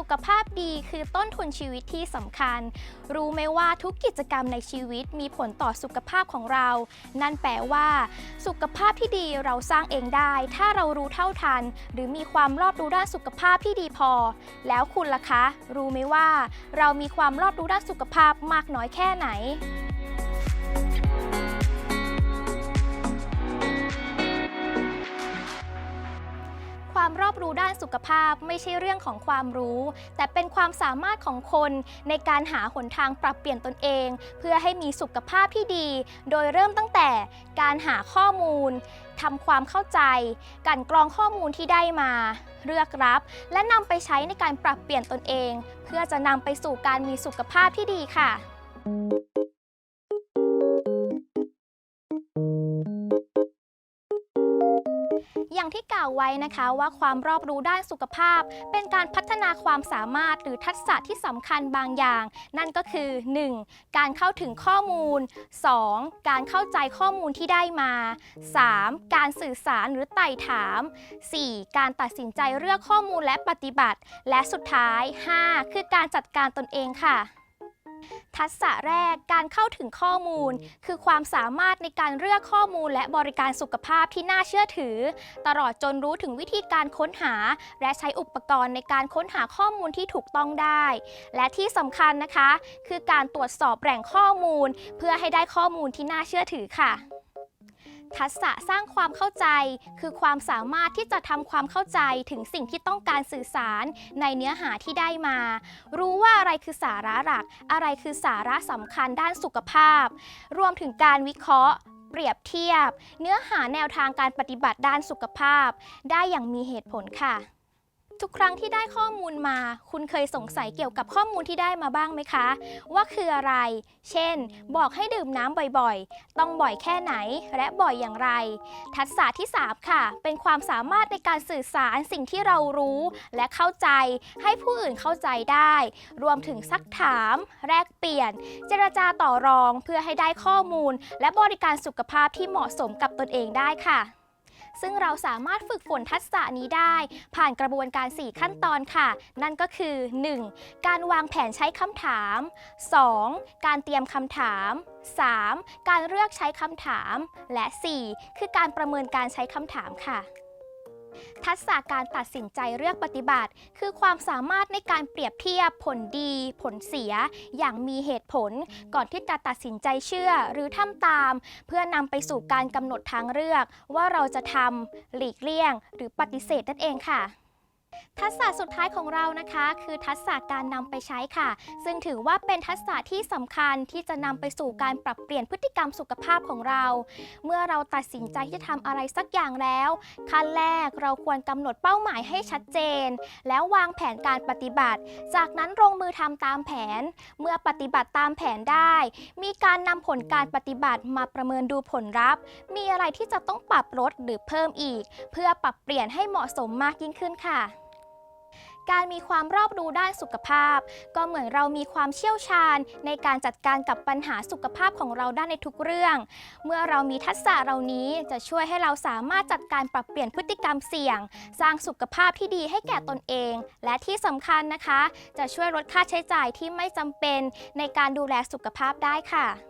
ุขภาพดีคือต้นทุนชีวิตที่สำคัญ รู้ไหมว่าทุกกิจกรรมในชีวิตมีผลต่อสุขภาพของเรา นั่นแปลว่า สุขภาพที่ดีเราสร้างเองได้ ถ้าเรารู้เท่าทัน หรือมีความรอบรู้ด้านสุขภาพที่ดีพอ แล้วคุณล่ะคะ รู้ไหมว่า เรามีความรอบรู้ด้านสุขภาพมากน้อยแค่ไหน ขภาพไม่ใช่เรื่องของความรู้ แต่เป็นความสามารถของคนในการหาหนทางปรับเปลี่ยนตนเอง เพื่อให้มีสุขภาพที่ดี โดยเริ่มตั้งแต่การหาข้อมูลทำความเข้าใจ กันกรองข้อมูลที่ได้มา เลือกรับ และนำไปใช้ในการปรับเปลี่ยนตนเอง เพื่อจะนำไปสู่การมีสุขภาพที่ดีค่ะ อย่างที่กล่าวไว้นะคะว่าความรอบรู้ด้านสุขภาพ เป็นการพัฒนาความสามารถหรือทักษะที่สำคัญบางอย่าง นั่นก็คือ 1. การเข้าถึงข้อมูล 2. การเข้าใจข้อมูลที่ได้มา 3. การสื่อสารหรือไต่ถาม 4. การตัดสินใจเลือกข้อมูลและปฏิบัติ และสุดท้าย 5. คือการจัดการตนเองค่ะ ทักษะแรกการเข้าถึงข้อมูล คือความสามารถในการเลือกข้อมูลและบริการสุขภาพที่น่าเชื่อถือ ตลอดจนรู้ถึงวิธีการค้นหา และใช้อุปกรณ์ในการค้นหาข้อมูลที่ถูกต้องได้ และที่สำคัญนะคะ คือการตรวจสอบแหล่งข้อมูล เพื่อให้ได้ข้อมูลที่น่าเชื่อถือค่ะ ทักษะสร้างความเข้าใจ คือความสามารถที่จะทำความเข้าใจถึงสิ่งที่ต้องการสื่อสารในเนื้อหาที่ได้มา รู้ว่าอะไรคือสาระหลัก อะไรคือสาระสำคัญด้านสุขภาพ รวมถึงการวิเคราะห์เปรียบเทียบ เนื้อหาแนวทางการปฏิบัติด้านสุขภาพ ได้อย่างมีเหตุผลค่ะ ทุกครั้งที่ได้ข้อมูลมา คุณเคยสงสัยเกี่ยวกับข้อมูลที่ได้มาบ้างไหมคะ ว่าคืออะไร เช่น บอกให้ดื่มน้ำบ่อยๆ ต้องบ่อยแค่ไหน และบ่อยอย่างไร ทักษะที่ 3 ค่ะ เป็นความสามารถในการสื่อสารสิ่งที่เรารู้ และเข้าใจ ให้ผู้อื่นเข้าใจได้ รวมถึงซักถาม แลกเปลี่ยน เจรจาต่อรองเพื่อให้ได้ข้อมูล และบริการสุขภาพที่เหมาะสมกับตนเองได้ค่ะ ซึ่งเราสามารถฝึกฝนทักษะนี้ได้ ผ่านกระบวนการ 4 ขั้นตอนค่ะ นั่นก็คือ 1. การวางแผนใช้คำถาม 2. การเตรียมคำถาม 3. การเลือกใช้คำถาม และ 4. คือการประเมินการใช้คำถามค่ะ ทักษะการตัดสินใจเลือกปฏิบัติ คือความสามารถในการเปรียบเทียบผลดี ผลเสีย อย่างมีเหตุผล ก่อนที่จะตัดสินใจเชื่อหรือทำตาม เพื่อนำไปสู่การกำหนดทางเลือก ว่าเราจะทำหลีกเลี่ยง หรือปฏิเสธนั่นเองค่ะ ทักษะสุดท้ายของเรานะคะ คือทักษะการนำไปใช้ค่ะ ซึ่งถือว่าเป็นทักษะที่สำคัญที่จะนำไปสู่การปรับเปลี่ยนพฤติกรรมสุขภาพของเรา เมื่อเราตัดสินใจที่จะทำอะไรสักอย่างแล้ว ขั้นแรกเราควรกำหนดเป้าหมายให้ชัดเจน แล้ววางแผนการปฏิบัติ จากนั้นลงมือทำตามแผน เมื่อปฏิบัติตามแผนได้ มีการนำผลการปฏิบัติมาประเมินดูผลลัพธ์ มีอะไรที่จะต้องปรับลดหรือเพิ่มอีก เพื่อปรับเปลี่ยนให้เหมาะสมมากยิ่งขึ้นค่ะ การมีความรอบรู้ด้านสุขภาพ ก็เหมือนเรามีความเชี่ยวชาญ ในการจัดการกับปัญหาสุขภาพของเราได้ในทุกเรื่อง เมื่อเรามีทักษะเหล่านี้จะช่วยให้เราสามารถจัดการปรับเปลี่ยนพฤติกรรมเสี่ยง สร้างสุขภาพที่ดีให้แก่ตนเอง และที่สำคัญนะคะ จะช่วยลดค่าใช้จ่ายที่ไม่จำเป็นในการดูแลสุขภาพได้ค่ะ